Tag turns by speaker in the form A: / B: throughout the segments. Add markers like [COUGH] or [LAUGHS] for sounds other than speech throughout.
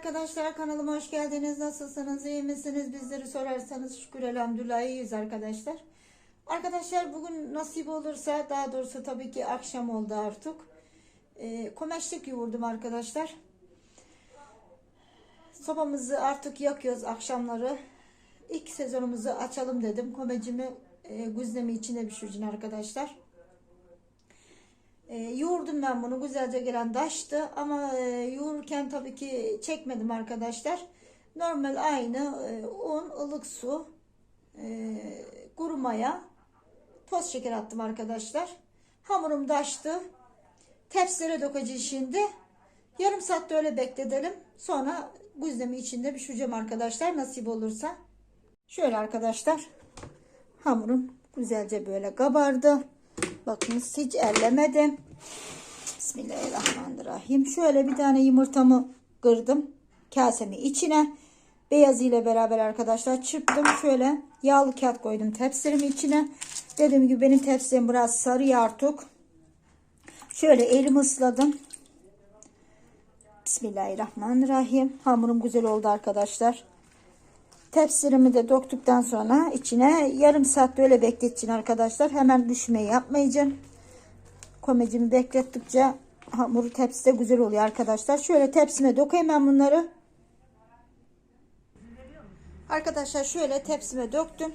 A: arkadaşlar kanalıma hoş geldiniz. Nasılsınız? iyi misiniz? Bizleri sorarsanız şükür elhamdülillah iyiyiz arkadaşlar. Arkadaşlar bugün nasip olursa daha doğrusu tabii ki akşam oldu artık. Ee, komeşlik yoğurdum arkadaşlar. Sobamızı artık yakıyoruz akşamları. İlk sezonumuzu açalım dedim. Komecimi e, güzdemi içine pişireceğim arkadaşlar. E, yoğurdum ben bunu güzelce gelen taştı ama e, yoğururken tabii ki çekmedim arkadaşlar. Normal aynı e, un, ılık su, e, kuru maya, toz şeker attım arkadaşlar. Hamurum taştı. Tepsilere dökeceğiz şimdi. Yarım saat de öyle bekletelim. Sonra güzdemi içinde pişireceğim arkadaşlar nasip olursa. Şöyle arkadaşlar hamurum güzelce böyle kabardı. Bakınız hiç ellemedim. Bismillahirrahmanirrahim. Şöyle bir tane yumurtamı kırdım. Kasemi içine. Beyazı ile beraber arkadaşlar çırptım. Şöyle yağlı kağıt koydum tepsilimin içine. Dediğim gibi benim tepsim biraz sarı artık. Şöyle elimi ısladım. Bismillahirrahmanirrahim. Hamurum güzel oldu arkadaşlar. Tepsirimi de döktükten sonra içine yarım saat böyle bekleteceğim arkadaşlar. Hemen düşmeyi yapmayacağım. Komecimi beklettikçe hamuru tepside güzel oluyor arkadaşlar. Şöyle tepsime dökeyim ben bunları. Arkadaşlar şöyle tepsime döktüm.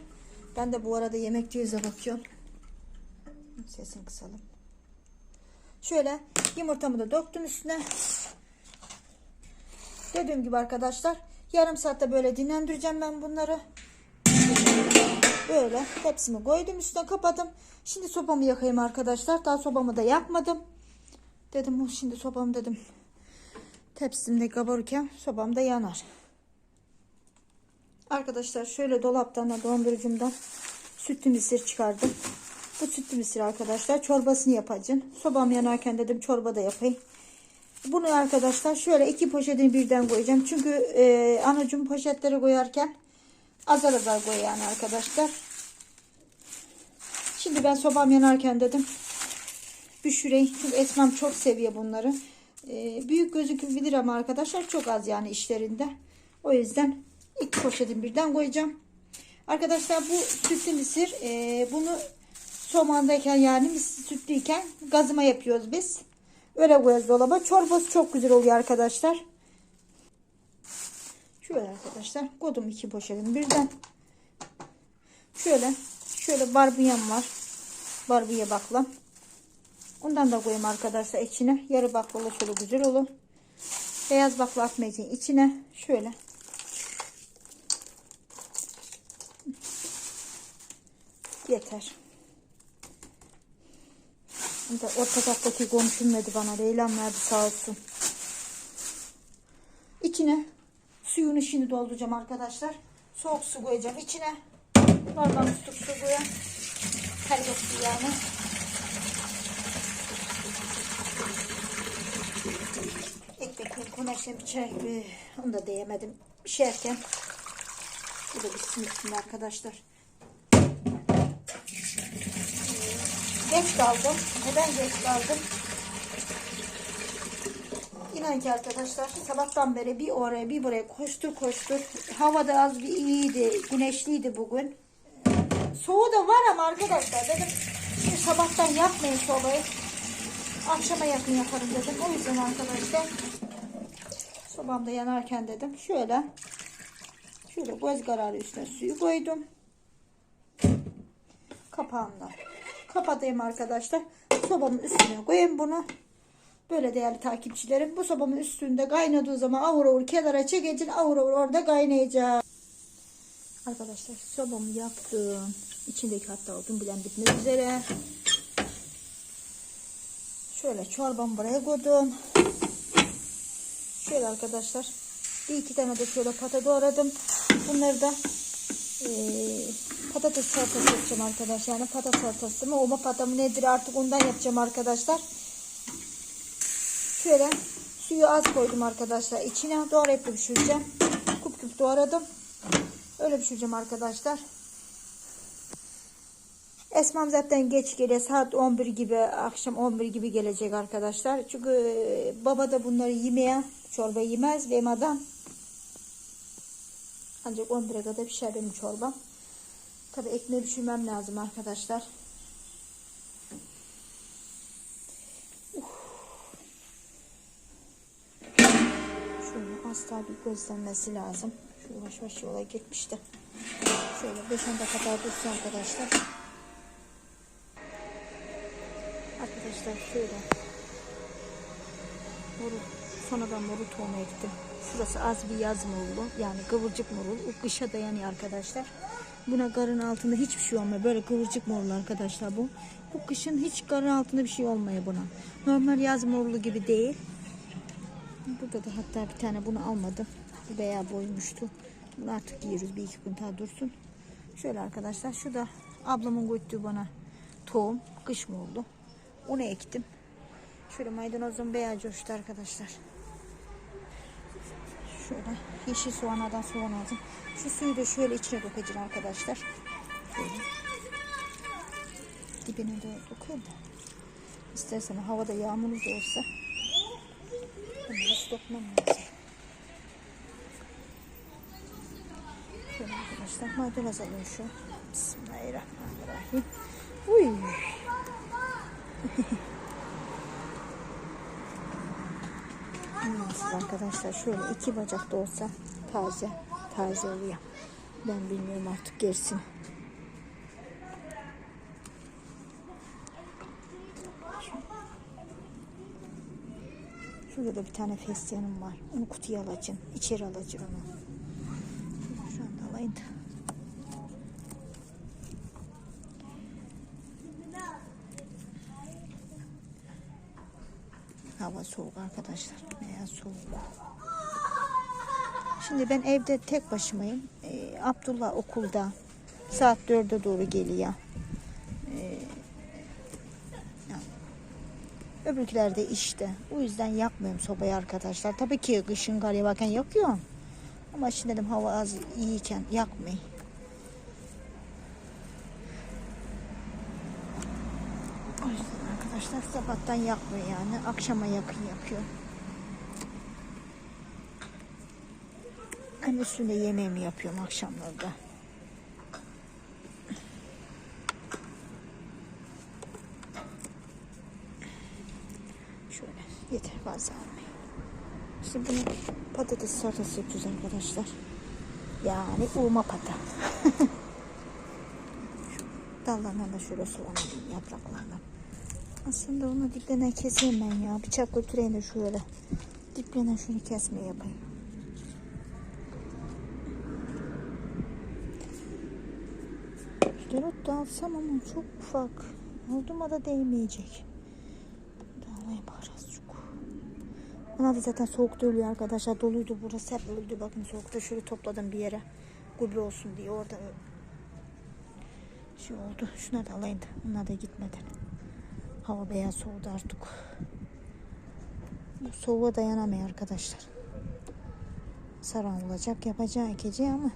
A: Ben de bu arada yemek cihazına bakıyorum. Sesini kısalım. Şöyle yumurtamı da döktüm üstüne. Dediğim gibi arkadaşlar yarım saatte böyle dinlendireceğim ben bunları. Böyle hepsini koydum üstüne kapadım. Şimdi sobamı yakayım arkadaşlar. Daha sobamı da yakmadım. Dedim "Oh, şimdi sobam dedim. Tepsimde kabarırken sobam da yanar. Arkadaşlar şöyle dolaptan da dondurucumdan sütlü mısır çıkardım. Bu sütlü mısır arkadaşlar çorbasını yapacağım. Sobam yanarken dedim çorba da yapayım. Bunu arkadaşlar şöyle iki poşetini birden koyacağım. Çünkü e, anacım poşetleri koyarken azar azar koy yani arkadaşlar. Şimdi ben sobam yanarken dedim pişireyim. Çünkü Esmam çok seviyor bunları. E, büyük gözükebilir ama arkadaşlar çok az yani işlerinde. O yüzden iki poşetin birden koyacağım. Arkadaşlar bu sütlü mısır. E, bunu somandayken yani sütlüyken gazıma yapıyoruz biz. Öyle koyacağız dolaba. Çorbası çok güzel oluyor arkadaşlar. Şöyle arkadaşlar. Koydum iki poşetin birden. Şöyle. Şöyle barbunyam var. Barbunya bakla. Ondan da koyayım arkadaşlar içine. Yarı baklava şöyle güzel olur. Beyaz bakla atmayacağım içine. Şöyle. Yeter. Orta kattaki komşum verdi bana. Leylam verdi sağ olsun. İçine suyunu şimdi dolduracağım arkadaşlar. Soğuk su koyacağım içine. Normal su su koyacağım. Terbiyet su yani. Ekmekleri konaşlayayım içine. Ee, Onu da diyemedim. Pişerken. Bu da bitsin üstünde arkadaşlar. Geç kaldım. Neden geç kaldım? İnan ki arkadaşlar sabahtan beri bir oraya bir buraya koştur koştur. Hava da az bir iyiydi. Güneşliydi bugün. Soğuğu da var ama arkadaşlar dedim şimdi sabahtan yapmayın sobayı. Akşama yakın yaparım dedim. O yüzden arkadaşlar sobamda yanarken dedim şöyle şöyle göz kararı üstüne suyu koydum. Kapağımla kapatayım arkadaşlar. Sobamın üstüne koyayım bunu. Böyle değerli takipçilerim. Bu sobamın üstünde kaynadığı zaman avur avur kenara çekeceğim. Avur avur orada kaynayacak. Arkadaşlar sobamı yaptım. İçindeki hatta odun bilen bitmek üzere. Şöyle çorbamı buraya koydum. Şöyle arkadaşlar. Bir iki tane de şöyle pata doğradım. Bunları da eee patates salatası yapacağım arkadaşlar. Yani patates salatası mı, oma pata mı nedir artık ondan yapacağım arkadaşlar. Şöyle suyu az koydum arkadaşlar. İçine doğrayıp pişireceğim. Kup kup doğradım. Öyle pişireceğim arkadaşlar. Esmam zaten geç geliyor. Saat 11 gibi, akşam 11 gibi gelecek arkadaşlar. Çünkü baba da bunları yemeye, çorba yemez. Benim adam Ancak 11'e kadar pişer benim çorbam. Tabi ekmeği pişirmem lazım arkadaşlar. Şöyle asla bir gözlenmesi lazım. Şu yavaş yavaş yola gitmişti. Şöyle 5-10 dakika daha dursun arkadaşlar. Arkadaşlar şöyle. Morul. Sonradan morul tohuma ektim. Şurası az bir yaz morulu. Yani kıvırcık morul. Kışa dayanıyor arkadaşlar. Buna garın altında hiçbir şey olmuyor. Böyle kıvırcık morul arkadaşlar bu. Bu kışın hiç garın altında bir şey olmuyor buna. Normal yaz morulu gibi değil. Burada da hatta bir tane bunu almadım. Bu bayağı boymuştu. Bunu artık yiyoruz. Bir iki gün daha dursun. Şöyle arkadaşlar. Şu da ablamın koyduğu bana tohum. Kış mı oldu? Onu ektim. Şöyle maydanozun bayağı coştu arkadaşlar. Şöyle yeşil soğanadan soğan aldım. Şu suyu da şöyle içine dökeceğim arkadaşlar. Şöyle. Dibine de döküyorum da. İstersen havada yağmurlu da olsa bunları stokmam lazım. Şöyle arkadaşlar maydanoz alıyorum şu. Bismillahirrahmanirrahim. Uy. [LAUGHS] Nasıl arkadaşlar şöyle iki bacak da olsa taze taze oluyor. Ben bilmiyorum artık gerisini. Şurada da bir tane fesleğenim var. Onu kutuya alacağım. İçeri alacağım onu. Şu anda alayım da. Hava soğuk arkadaşlar. Bayağı soğuk. Şimdi ben evde tek başımayım. Ee, Abdullah okulda. Saat 4'e doğru geliyor. Ee, öbürküler de işte. O yüzden yakmıyorum sobayı arkadaşlar. Tabii ki kışın yağarken yakıyorum. Ama şimdi dedim hava az iyiyken yakmayayım. O yüzden arkadaşlar sabahtan yakmıyor yani. Akşama yakın yakıyor. Hem üstünde yemeğimi yapıyorum akşamları. Şöyle yeter fazla almayayım. Şimdi bunu patates salatası yapacağız arkadaşlar. Yani uğma pata. [LAUGHS] Dallarından da şöyle soğan alayım yapraklarından. Aslında onu diplerinden keseyim ben ya. Bıçak götüreyim de şöyle. Diplerinden şunu kesme yapayım. Dereot da alsam ama çok ufak. Olduğuma da değmeyecek. Da alayım azıcık. Bana da zaten soğukta ölüyor arkadaşlar. Doluydu burası hep öldü. Bakın soğukta şöyle topladım bir yere. Gübre olsun diye orada şey oldu. Şuna da alayım da. Onlar da gitmeden. Hava beyaz soğudu artık. Bu soğuğa dayanamıyor arkadaşlar. Saran olacak yapacağı ekeceği ama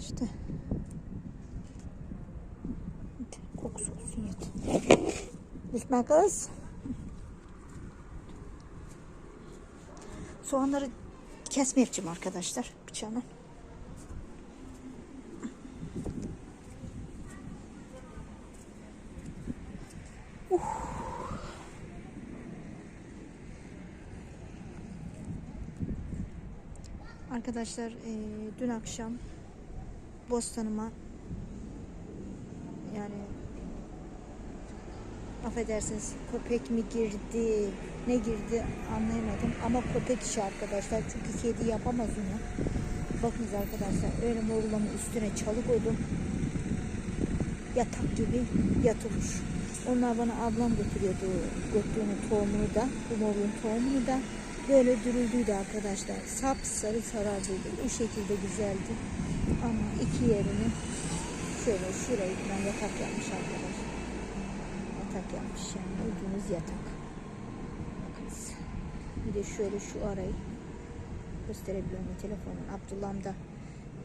A: işte kokusu olsun yeter. Düşme kız. Soğanları kesme yapacağım arkadaşlar bıçağına. Arkadaşlar eee, dün akşam bostanıma yani affedersiniz köpek mi girdi ne girdi anlayamadım ama köpek işi arkadaşlar çünkü kedi yapamaz onu. Bakınız arkadaşlar öyle morulamın üstüne çalı koydum. Yatak gibi yatılmış. Onlar bana ablam götürüyordu götürdüğünü tohumunu da bu morun tohumunu da böyle dürüldüydü arkadaşlar. Sap sarı sarardıydı. O şekilde güzeldi. Ama iki yerini şöyle şurayı falan yatak yapmış arkadaşlar. Yatak yapmış yani. Ucunuz yatak. Bakınız. Bir de şöyle şu arayı gösterebiliyorum telefonun. Abdullah'ım da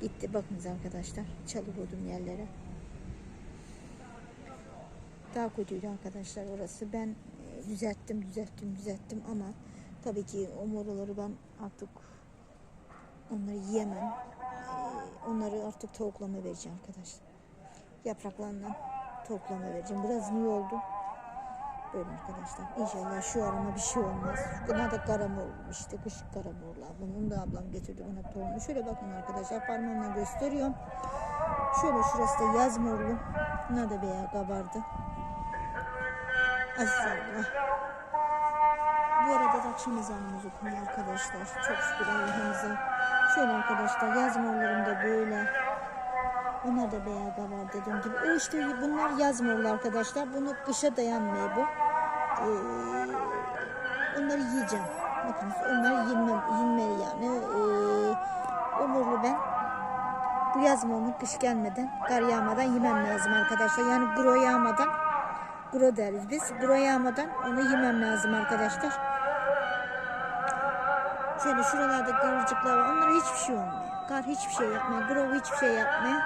A: gitti. Bakınız arkadaşlar. Çalı koydum yerlere. Daha kötüydü arkadaşlar orası. Ben e, düzelttim, düzelttim, düzelttim ama tabii ki o moraları ben artık Onları yiyemem. Ee, onları artık tavuklama vereceğim arkadaşlar. Yapraklarından tavuklama vereceğim. Biraz iyi oldu. Böyle arkadaşlar. İnşallah şu arama bir şey olmaz. Buna da karamor işte kış karamorlu ablam. Onu da ablam getirdi bana tohumu. Şöyle bakın arkadaşlar parmağımla gösteriyorum. Şöyle şurası da yaz morlu. Buna da bayağı kabardı. Aziz Allah. Bu arada da akşam ezanımız okunuyor arkadaşlar. Çok şükür Allah'ımıza. Şöyle arkadaşlar yaz morlarım da böyle. Onlar da bayağı kabar dediğim gibi. O işte bunlar yaz arkadaşlar. Bunu kışa dayanmıyor bu. Ee, onları yiyeceğim. Bakın onlar yenme, yenmeli yani. Ee, o morlu ben bu yaz kış gelmeden, kar yağmadan yemem lazım arkadaşlar. Yani gro yağmadan Gro deriz biz. Gro yağmadan onu yemem lazım arkadaşlar. Şöyle şuralarda kıvırcıklar var. Onlara hiçbir şey olmuyor. Kar hiçbir şey yapmıyor. Gro hiçbir şey yapmıyor.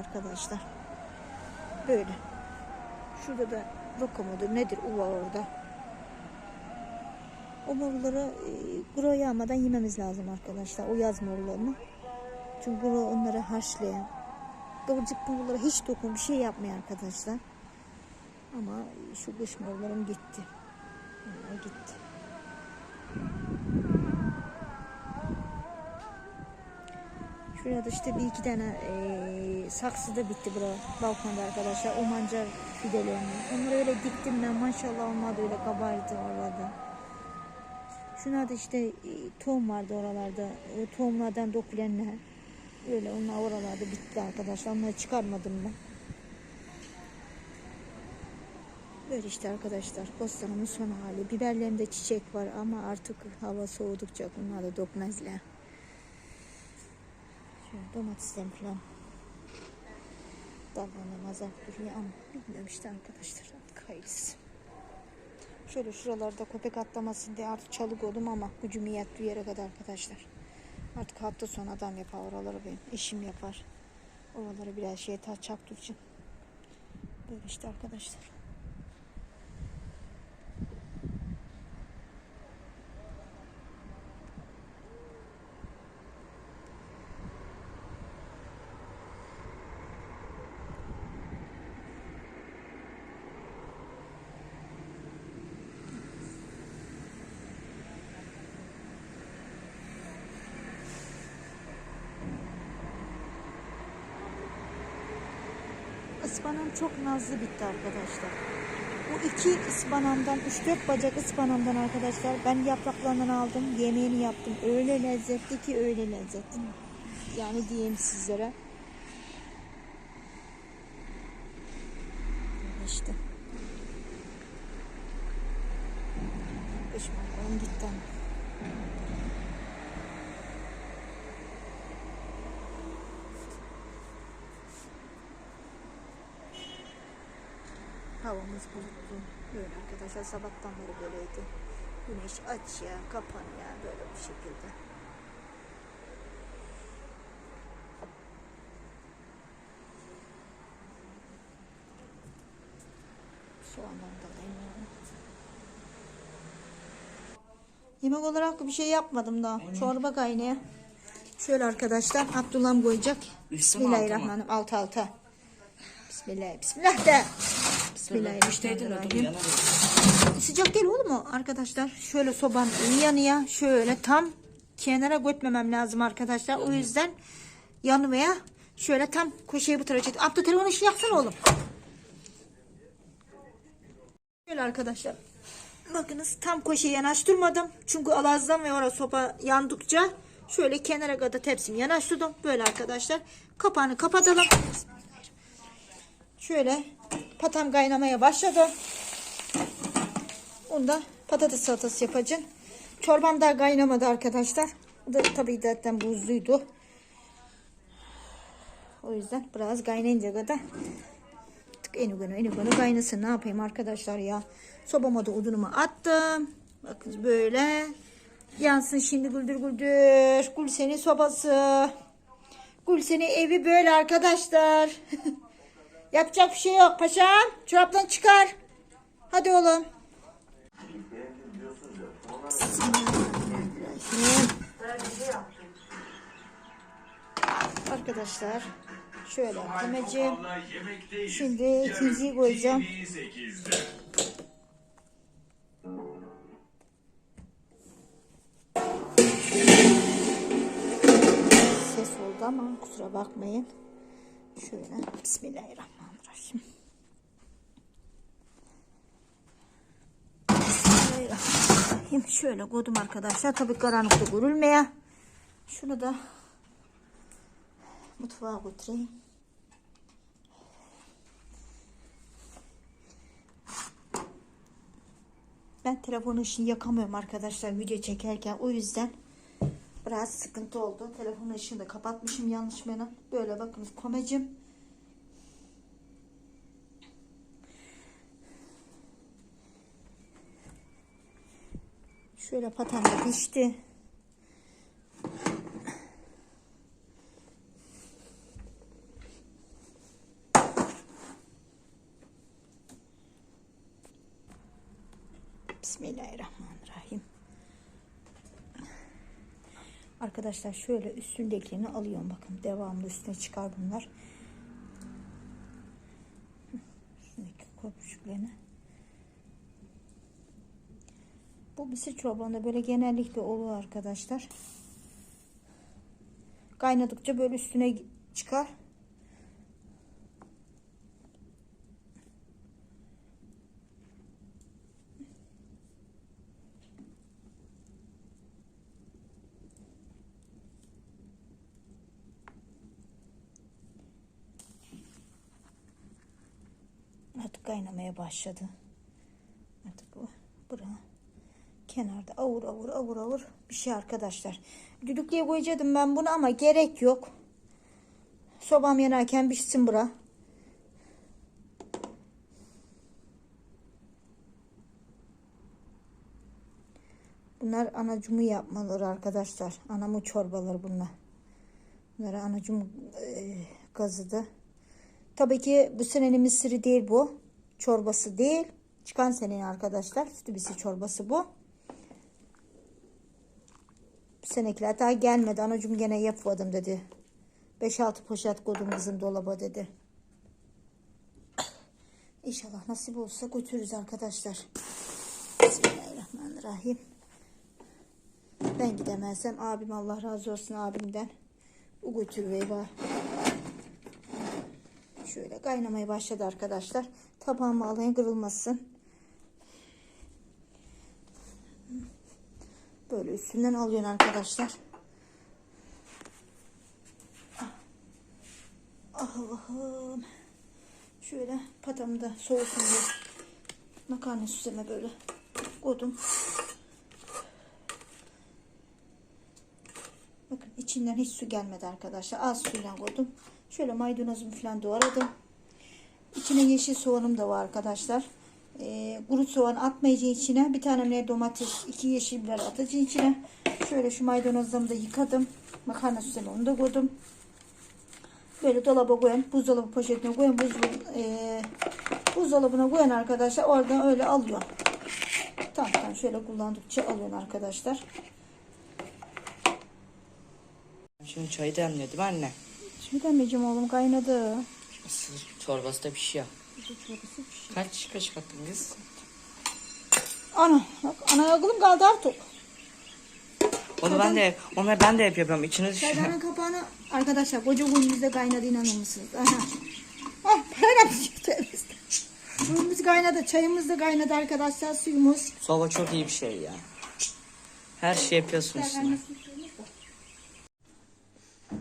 A: Arkadaşlar. Böyle. Şurada da roka mudur nedir uva orada. O morulları e, yağmadan yememiz lazım arkadaşlar. O yaz morullarını. Çünkü gro onları haşlayan. Kıvırcık morullara hiç dokun bir şey yapmıyor arkadaşlar. Ama şu kış morlarım gitti. Onlar gitti. Şurada işte bir iki tane eee saksı da bitti bura balkonda arkadaşlar. O mancar fidelerini. Onları öyle diktim ben maşallah olmadı öyle kabardı orada. Şuna da işte e, tohum vardı oralarda. O tohumlardan dökülenler. Öyle onlar oralarda bitti arkadaşlar. Onları çıkarmadım ben. Böyle işte arkadaşlar bostanımın son hali. Biberlerimde çiçek var ama artık hava soğudukça bunlar da dökmezler. Şöyle domateslerim falan. Dallanım azalt duruyor ama bilmiyorum işte arkadaşlar. Hayırlısı. Şöyle şuralarda köpek atlamasın diye artık çalık oldum ama gücüm yettiği yere kadar arkadaşlar. Artık hafta sonu adam yapar oraları benim. Eşim yapar. Oraları biraz şey çak duracağım. Böyle işte arkadaşlar. Ispanağım çok nazlı bitti arkadaşlar. Bu iki ıspanağımdan, 3-4 bacak ıspanağımdan arkadaşlar ben yapraklarından aldım. Yemeğini yaptım. Öyle lezzetli ki öyle lezzetli. Yani diyeyim sizlere. Böyle İşte. Ispanağım gitti ama. Havamız bulutlu. Böyle arkadaşlar sabahtan beri böyleydi. Güneş aç ya, kapan ya böyle bir şekilde. Soğandan da alayım. Yemek olarak bir şey yapmadım daha. Çorba kaynıyor. Şöyle arkadaşlar Abdullah'ım koyacak.
B: Altı?
A: Bismillahirrahmanirrahim. Alt alta. Bismillah. Bismillah de. Bismillahirrahmanirrahim. Sıcak değil olur mu arkadaşlar? Şöyle soban yanıya şöyle tam kenara götmemem lazım arkadaşlar. O yüzden yanmaya şöyle tam köşeye bu tarafa çek. Abdü telefonu ışığı yaksana oğlum. Şöyle arkadaşlar. Bakınız tam köşeye yanaştırmadım. Çünkü alazdan ve orası soba yandıkça şöyle kenara kadar tepsimi yanaştırdım. Böyle arkadaşlar. Kapağını kapatalım. Şöyle patam kaynamaya başladı. Onda patates salatası yapacağım. Çorbam daha kaynamadı arkadaşlar. Bu da tabii zaten buzluydu. O yüzden biraz kaynayınca kadar tık eni günü eni günü kaynasın. Ne yapayım arkadaşlar ya. Sobama da odunumu attım. Bakın böyle. Yansın şimdi güldür güldür. Gülsen'in sobası. Gülsen'in evi böyle arkadaşlar. [LAUGHS] Yapacak bir şey yok paşam. Çoraptan çıkar. Hadi oğlum. Arkadaşlar şöyle yemeceğim. Şimdi ikinciyi koyacağım. Ses oldu ama kusura bakmayın. Şöyle Bismillahirrahmanirrahim. Bismillahirrahmanirrahim. Şöyle koydum arkadaşlar. Tabii karanlıkta görülmeye. Şunu da mutfağa götüreyim. Ben telefonu ışığını yakamıyorum arkadaşlar video çekerken. O yüzden biraz sıkıntı oldu. Telefon ışığını da kapatmışım yanlış benim. Böyle bakınız komecim. Şöyle paten de pişti. Bismillahirrahmanirrahim. Arkadaşlar şöyle üstündekilerini alıyorum. Bakın devamlı üstüne çıkar bunlar. Üstündeki kopuşuklarını. Bu mısır çorbanda böyle genellikle oluyor arkadaşlar. Kaynadıkça böyle üstüne çıkar. Artık kaynamaya başladı. Artık bu bura kenarda avur avur avur avur bir şey arkadaşlar. Düdüklüye koyacaktım ben bunu ama gerek yok. Sobam yanarken pişsin bura. Bunlar anacumu yapmaları arkadaşlar. Anamı çorbaları bunlar. Bunları anacım e, gazıdı. Tabii ki bu senenin mısırı değil bu. Çorbası değil. Çıkan senenin arkadaşlar. Sütü bisi çorbası bu. Bu senekiler daha gelmedi. Anacım gene yapmadım dedi. 5-6 poşet koydum kızım dolaba dedi. İnşallah nasip olsa götürürüz arkadaşlar. Bismillahirrahmanirrahim. Ben gidemezsem abim Allah razı olsun abimden. O götürüyor var. Şöyle kaynamaya başladı arkadaşlar. Tabağıma alayım kırılmasın. Böyle üstünden alıyorsun arkadaşlar. Ah, Allah'ım. Şöyle patamı da soğusun diye. Makarna süseme böyle koydum. Bakın içinden hiç su gelmedi arkadaşlar. Az suyla koydum. Şöyle maydanozumu falan doğradım. İçine yeşil soğanım da var arkadaşlar. Ee, kuru soğan atmayacağım içine. Bir tane ne domates, iki yeşil biber atacağım içine. Şöyle şu maydanozlarımı da yıkadım. Makarna süsüne onu da koydum. Böyle dolaba koyun. Buzdolabı poşetine koyun. Buzdolabı, e, buzdolabına koyun arkadaşlar. Oradan öyle alıyor. Tamam tamam şöyle kullandıkça alıyorsun arkadaşlar.
B: Şimdi çayı mi anne?
A: Şimdi demeyeceğim oğlum kaynadı.
B: Mısır çorbası da pişiyor. Kaç kaşık attın kız?
A: Ana bak ana aklım kaldı artık.
B: Onu ben de onu ben de yapıyorum. İçine düşüyor.
A: Çaydanın kapağını arkadaşlar koca günümüzde kaynadı inanır mısınız? Aha. Ah çıktı elimizde. Suyumuz kaynadı. Çayımız da kaynadı arkadaşlar. Suyumuz.
B: Soba çok iyi bir şey ya. Her şey yapıyorsun üstüne.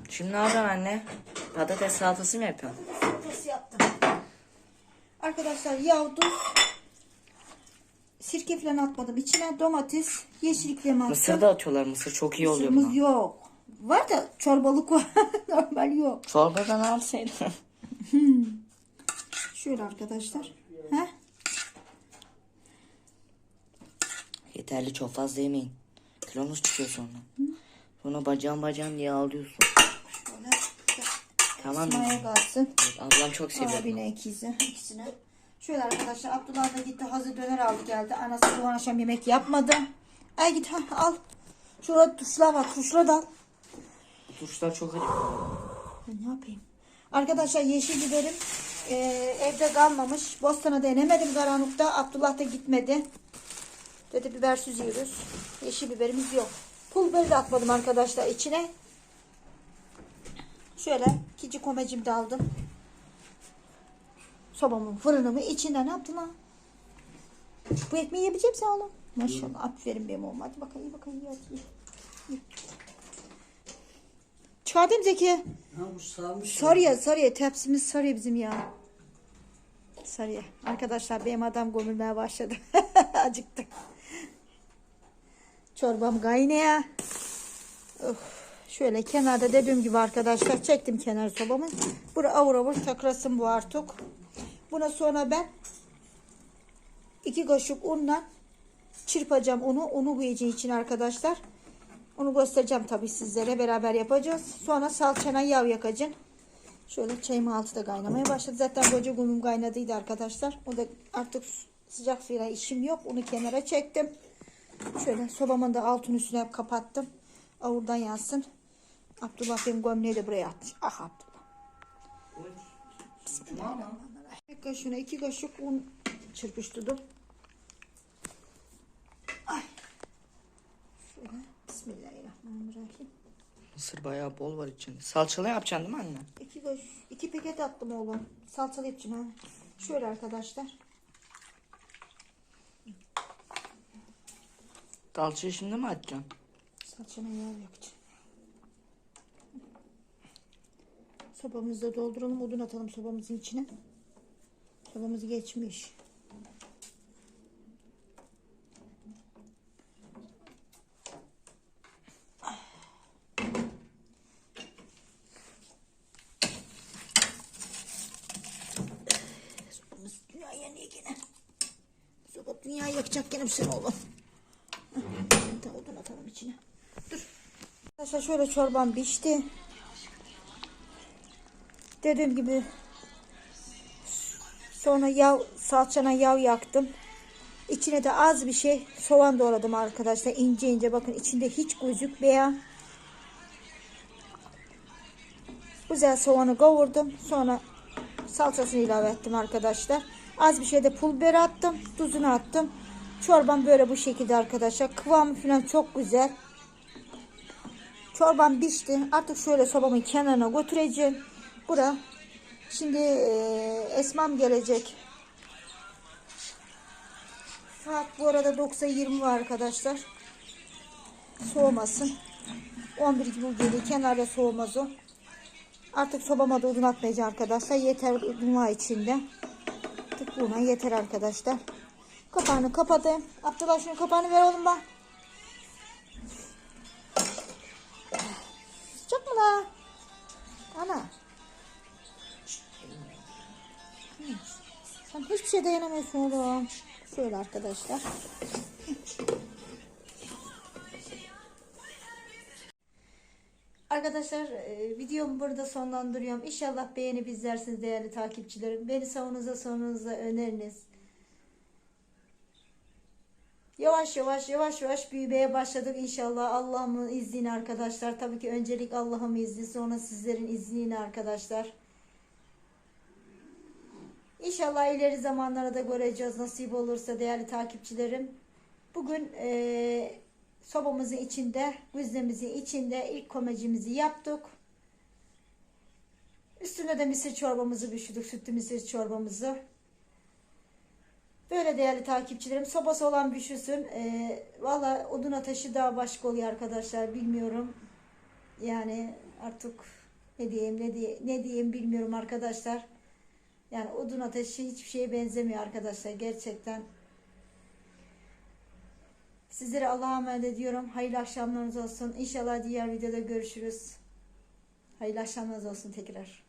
B: Şimdi ne yapacaksın anne? Patates salatası mı yapıyorsun?
A: Arkadaşlar yağ, tuz, sirke falan atmadım. İçine domates, yeşillik attım.
B: Mısır da atıyorlar. Mısır çok iyi oluyor
A: Mısırımız
B: buna.
A: yok. Var da çorbalık var. [LAUGHS] Normal yok.
B: Çorbadan alsaydın.
A: Şöyle arkadaşlar. Heh.
B: Yeterli çok fazla yemeyin. Kilonuz çıkıyor sonra. Sonra bacağım bacağım diye ağlıyorsun.
A: Şöyle.
B: Tamam mı?
A: İsmail'e kalsın.
B: Ablam çok seviyor.
A: Abine ikizi. ikisine. Şöyle arkadaşlar Abdullah da gitti hazır döner aldı geldi. Anası bu akşam yemek yapmadı. Ay git ha, al. Şurada tuşlar var. Tuşla da al.
B: Turşular çok acı.
A: Ne yapayım? Arkadaşlar yeşil biberim e, evde kalmamış. Bostana denemedim karanlıkta. Abdullah da gitmedi. Dedi bibersiz yiyoruz. Yeşil biberimiz yok. Pul biberi de atmadım arkadaşlar içine. Şöyle ikinci komecimi de aldım. Sobamın fırınımı içinden ne yaptın lan? Bu ekmeği yiyebilecek misin oğlum? Maşallah aferin benim oğlum. Hadi bakalım iyi bakalım. Ye. Ye. Çıkardım Zeki.
C: Ha bu sarmış.
A: Sarıya sarıya tepsimiz sarıya bizim ya. Sarıya. Arkadaşlar benim adam gömülmeye başladı. [LAUGHS] Acıktı. Çorbam kaynaya. Of. Şöyle kenarda dediğim gibi arkadaşlar çektim kenar sobamı. Bura avur avur takrasın bu artık. Buna sonra ben iki kaşık unla çırpacağım unu. Unu bu için arkadaşlar. Onu göstereceğim tabii sizlere. Beraber yapacağız. Sonra salçana yağ yakacağım. Şöyle çayım altı da kaynamaya başladı. Zaten koca gumum kaynadıydı arkadaşlar. O da artık sıcak suyla işim yok. Onu kenara çektim. Şöyle sobamın da altın üstüne kapattım. Avurdan yansın. Abdullah benim gömleği de buraya atmış. Ah Abdullah. Bir kaşığına iki kaşık un çırpıştırdım. Ay. Şöyle. Bismillahirrahmanirrahim.
B: Mısır bayağı bol var içinde. Salçalı yapacaksın değil mi anne?
A: İki, göz, iki paket attım oğlum. Salçalı yapacağım ha. Şöyle arkadaşlar.
B: Salçayı şimdi mi atacaksın?
A: Salçana yağ yapacağım. Sobamızı da dolduralım. Odun atalım sobamızın içine. Sobamız geçmiş. Sobamız dünya yanıyor gene. Soba dünya yakacak gene sen oğlum. Bir de odun atalım içine. Dur. Arkadaşlar şöyle çorbam pişti. Dediğim gibi sonra yağ, salçana yağ yaktım. İçine de az bir şey soğan doğradım arkadaşlar. ince ince bakın içinde hiç gözükmeyen. Güzel soğanı kavurdum. Sonra salçasını ilave ettim arkadaşlar. Az bir şey de pul biber attım. Tuzunu attım. Çorbam böyle bu şekilde arkadaşlar. Kıvamı falan çok güzel. Çorbam pişti. Artık şöyle sobamın kenarına götüreceğim. Bura. Şimdi eee, Esmam gelecek. Saat bu arada 9'a var arkadaşlar. Soğumasın. 11 gibi geliyor. Kenarda soğumaz o. Artık sobama da odun atmayacağım arkadaşlar. Yeter odunlar içinde. Artık buna yeter arkadaşlar. Kapağını kapadım. Abdullah şunun kapağını ver oğlum bak. Sıcak mı la? Ana. Sen hiçbir şey dayanamıyorsun oğlum. Şöyle arkadaşlar. Arkadaşlar e, videomu burada sonlandırıyorum. İnşallah beğenip izlersiniz değerli takipçilerim. Beni savunuza sorunuza öneriniz. Yavaş yavaş yavaş yavaş büyümeye başladık inşallah Allah'ımın izniyle arkadaşlar. Tabii ki öncelik Allah'ın izni sonra sizlerin izniyle arkadaşlar. İnşallah ileri zamanlara da göreceğiz nasip olursa değerli takipçilerim. Bugün eee sobamızın içinde, güzlemizin içinde ilk komecimizi yaptık. Üstüne de mısır çorbamızı pişirdik, sütlü mısır çorbamızı. Böyle değerli takipçilerim, sobası olan pişirsin. Ee, Valla odun ateşi daha başka oluyor arkadaşlar, bilmiyorum. Yani artık ne diyeyim, ne diye, ne diyeyim bilmiyorum arkadaşlar. Yani odun ateşi şey, hiçbir şeye benzemiyor arkadaşlar gerçekten. Sizlere Allah'a emanet ediyorum. Hayırlı akşamlarınız olsun. İnşallah diğer videoda görüşürüz. Hayırlı akşamlarınız olsun tekrar.